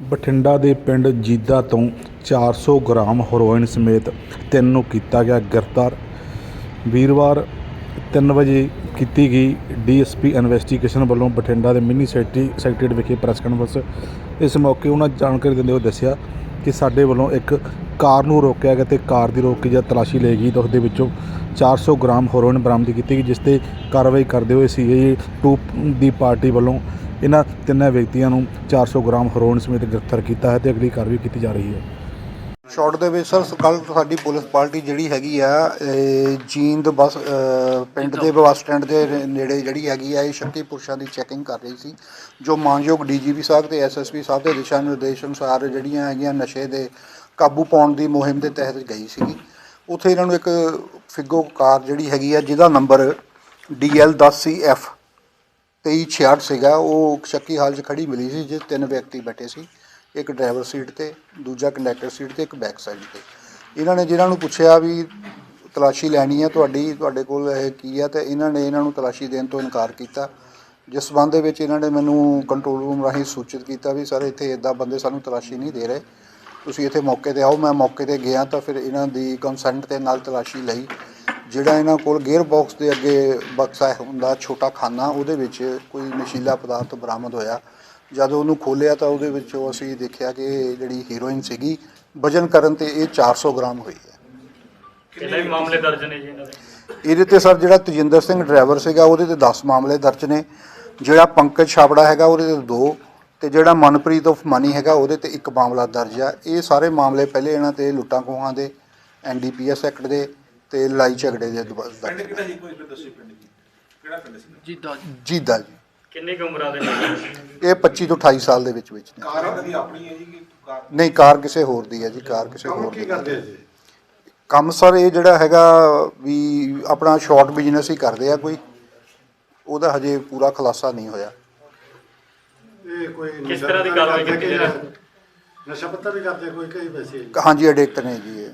ਬਠਿੰਡਾ ਦੇ ਪਿੰਡ ਜੀਦਾ ਤੋਂ 400 ਗ੍ਰਾਮ ਹੈਰੋਇਨ ਸਮੇਤ ਤਿੰਨ ਨੂੰ ਕੀਤਾ ਗਿਆ ਗ੍ਰਿਫਤਾਰ। ਵੀਰਵਾਰ 3 ਵਜੇ ਕੀਤੀ ਗਈ ਡੀਐਸਪੀ ਇਨਵੈਸਟੀਗੇਸ਼ਨ ਵੱਲੋਂ ਬਠਿੰਡਾ ਦੇ ਮਿੰਨੀ ਸੈਕਟਰੀ ਸੈਕਟਰੀਏਟ ਵਿਖੇ ਪ੍ਰੈਸ ਕਾਨਫਰੰਸ। ਇਸ ਮੌਕੇ ਉਹਨਾਂ ਜਾਣਕਾਰੀ ਦਿੰਦੇ ਹੋਏ ਦੱਸਿਆ ਕਿ ਸਾਡੇ ਵੱਲੋਂ ਇੱਕ ਕਾਰ ਨੂੰ ਰੋਕਿਆ ਗਿਆ ਤੇ ਕਾਰ ਦੀ ਰੋਕ ਕੇ ਜਦ ਤਲਾਸ਼ੀ ਲਈ ਗਈ ਤਾਂ ਉਸ ਦੇ ਵਿੱਚੋਂ 400 ਗ੍ਰਾਮ ਹੈਰੋਇਨ ਬਰਾਮਦ ਕੀਤੀ ਗਈ, ਜਿਸ ਤੇ ਕਾਰਵਾਈ ਕਰਦੇ ਹੋਏ ਸੀਏ 2 ਦੀ ਪਾਰਟੀ ਵੱਲੋਂ ਇਹਨਾਂ ਤਿੰਨਾਂ ਵਿਅਕਤੀਆਂ ਨੂੰ 400 ਗ੍ਰਾਮ ਹੈਰੋਇਨ ਸਮੇਤ ਗ੍ਰਿਫਤਾਰ ਕੀਤਾ ਹੈ ਤੇ ਅਗਲੀ ਕਾਰਵਾਈ ਕੀਤੀ ਜਾ ਰਹੀ ਹੈ। ਸ਼ਾਰਟ ਦੇ ਵਿੱਚ ਸਰ ਕੱਲ ਸਾਡੀ ਪੁਲਿਸ ਪਾਰਟੀ ਜਿਹੜੀ ਹੈਗੀ ਆ ਇਹ ਜੀਂਦ ਬੱਸ ਅਹ, ਪਿੰਡ ਦੇ ਬੱਸ ਸਟੈਂਡ ਦੇ ਨੇੜੇ ਜਿਹੜੀ ਹੈਗੀ ਆ ਇਹ ਸ਼ੱਕੀ ਪੁਰਸ਼ਾਂ ਦੀ ਚੈਕਿੰਗ ਕਰ ਰਹੀ ਸੀ ਜੋ ਮਾਨਯੋਗ ਡੀਜੀਪੀ ਸਾਹਿਬ ਤੇ ਐਸਐਸਪੀ ਸਾਹਿਬ ਦੇ ਦਿਸ਼ਾ ਨਿਰਦੇਸ਼ ਅਨੁਸਾਰ ਜਿਹੜੀਆਂ ਹੈਗੀਆਂ ਨਸ਼ੇ ਦੇ ਕਾਬੂ ਪਾਉਣ ਦੀ ਮੁਹਿੰਮ ਦੇ ਤਹਿਤ ਗਈ ਸੀਗੀ। ਉੱਥੇ ਇਹਨਾਂ ਨੂੰ ਇੱਕ ਫਿਗੋ ਕਾਰ ਜਿਹੜੀ ਹੈਗੀ ਆ ਜਿਹਦਾ ਨੰਬਰ DL10CF 2366 ਸੀਗਾ, ਉਹ ਸ਼ੱਕੀ ਹਾਲ 'ਚ ਖੜੀ ਮਿਲੀ ਸੀ, ਜਿਸ ਤਿੰਨ ਵਿਅਕਤੀ ਬੈਠੇ ਸੀ, ਇੱਕ ਡਰਾਈਵਰ ਸੀਟ ਤੇ, ਦੂਜਾ ਕੰਡਕਟਰ ਸੀਟ ਤੇ, ਇੱਕ ਬੈਕ ਸਾਈਡ ਤੇ। ਇਹਨਾਂ ਨੇ ਜਿਹਨਾਂ ਨੂੰ ਪੁੱਛਿਆ ਵੀ ਤਲਾਸ਼ੀ ਲੈਣੀ ਹੈ ਤੁਹਾਡੀ, ਤੁਹਾਡੇ ਕੋਲ ਇਹ ਕੀ ਹੈ ਤੇ ਇਹਨਾਂ ਨੇ ਇਹਨਾਂ ਨੂੰ ਤਲਾਸ਼ੀ ਦੇਣ ਤੋਂ ਇਨਕਾਰ ਕੀਤਾ। ਜਿਸ ਸੰਬੰਧ ਦੇ ਵਿੱਚ ਇਹਨਾਂ ਨੇ ਮੈਨੂੰ ਕੰਟਰੋਲ ਰੂਮ ਰਾਹੀਂ ਸੂਚਿਤ ਕੀਤਾ ਵੀ, ਸਰ, ਇੱਥੇ ਇਦਾਂ ਬੰਦੇ ਸਾਨੂੰ ਤਲਾਸ਼ੀ ਨਹੀਂ ਦੇ ਰਹੇ। ਤੁਸੀਂ ਇੱਥੇ ਮੌਕੇ ਤੇ ਆਓ, ਮੈਂ ਮੌਕੇ ਤੇ ਗਿਆ ਤਾਂ ਫਿਰ ਇਹਨਾਂ ਦੀ ਕੰਸੈਂਟ ਦੇ ਨਾਲ ਤਲਾਸ਼ੀ ਲਈ। ਜਿਹੜਾ ਇਹਨਾਂ ਕੋਲ ਗੇਅਰ ਬਾਕਸ ਦੇ ਅੱਗੇ ਬਕਸਾ ਹੁੰਦਾ ਛੋਟਾ ਖਾਨਾ ਉਹਦੇ ਵਿੱਚ ਕੋਈ ਨਸ਼ੀਲਾ ਪਦਾਰਥ ਬਰਾਮਦ ਹੋਇਆ। ਜਦੋਂ ਉਹਨੂੰ ਖੋਲ੍ਹਿਆ ਤਾਂ ਉਹਦੇ ਵਿੱਚੋਂ ਅਸੀਂ ਦੇਖਿਆ ਕਿ ਜਿਹੜੀ ਹੀਰੋਇਨ ਸੀਗੀ ਵਜਨ ਕਰਨ ਤੇ ਇਹ 400 ਗ੍ਰਾਮ ਹੋਈ ਹੈ। ਕਿੰਨੇ ਮਾਮਲੇ ਦਰਜ ਨੇ ਜੀ ਇਹਨਾਂ ਦੇ? ਇਹਦੇ ਤੇ ਸਰ ਜਿਹੜਾ ਤਜਿੰਦਰ ਸਿੰਘ ਡਰਾਈਵਰ ਸੀਗਾ ਉਹਦੇ ਤੇ 10 ਮਾਮਲੇ ਦਰਜ ਨੇ। ਜਿਹੜਾ ਪੰਕਜ ਛਾਬੜਾ ਹੈਗਾ ਉਹਦੇ ਤੇ 2 ਤੇ ਜਿਹੜਾ ਮਨਪ੍ਰੀਤ ਆਫ ਮਨੀ ਹੈਗਾ ਉਹਦੇ ਤੇ ਇੱਕ ਮਾਮਲਾ ਦਰਜ ਆ। ਇਹ ਸਾਰੇ ਮਾਮਲੇ ਪਹਿਲੇ ਇਹਨਾਂ ਤੇ ਲੁੱਟਾਂ ਖੋਹਾਂ ਦੇ ਐਨਡੀਪੀਐਸ ਐਕਟ ਦੇ ਤੇ ਲੜਾਈ ਝਗੜੇ ਦੇ ਦਰਜ ਪਿੰਡ। ਕਿਹੜਾ ਸੀ ਕੋਈ ਫਿਰ ਦੱਸੀ ਪਿੰਡ ਕੀ? ਕਿਹੜਾ ਪਿੰਡ ਸੀ? ਜੀਦਾ ਜੀ। ਕਿੰਨੀ ਕੁ ਉਮਰਾਂ ਦੇ ਨੇ ਇਹ 25 ਤੋਂ 28 ਸਾਲ ਦੇ ਵਿੱਚ ਵਿੱਚ ਨੇ। ਕਾਰ ਇਹਨਾਂ ਦੀ ਆਪਣੀ ਹੈ ਜੀ ਕਿ ਕਾਰ? ਨਹੀਂ ਕਾਰ ਕਿਸੇ ਹੋਰ ਦੀ ਹੈ ਜੀ ਕਾਰ ਕਿਸੇ ਹੋਰ ਕੀ ਦੀ ਕਰਦੇ ਜੀ? ਕੰਮ ਸਰ ਇਹ ਜਿਹੜਾ ਹੈਗਾ ਵੀ ਆਪਣਾ ਸ਼ਾਰਟ ਬਿਜ਼ਨਸ ਹੀ ਕਰਦੇ ਆ ਕੋਈ। ਉਹਦਾ ਹਜੇ ਪੂਰਾ ਖੁਲਾਸਾ ਨਹੀਂ ਹੋਇਆ। ਇਹ ਕੋਈ ਕਿਸ ਤਰ੍ਹਾਂ ਦੀ ਕਾਰਵਾਈ ਕਰਦੇ ਕੀਤੀ ਕਿ ਜਾ ਰਹੀ? ਨਸ਼ਾ ਪੱਤਾ ਵੀ ਕਰਦੇ ਕੋਈ ਕਈ ਵੈਸੇ ਹਾਂਜੀ ਐਡਿਕਟ ਨੇ ਜੀ ਇਹ।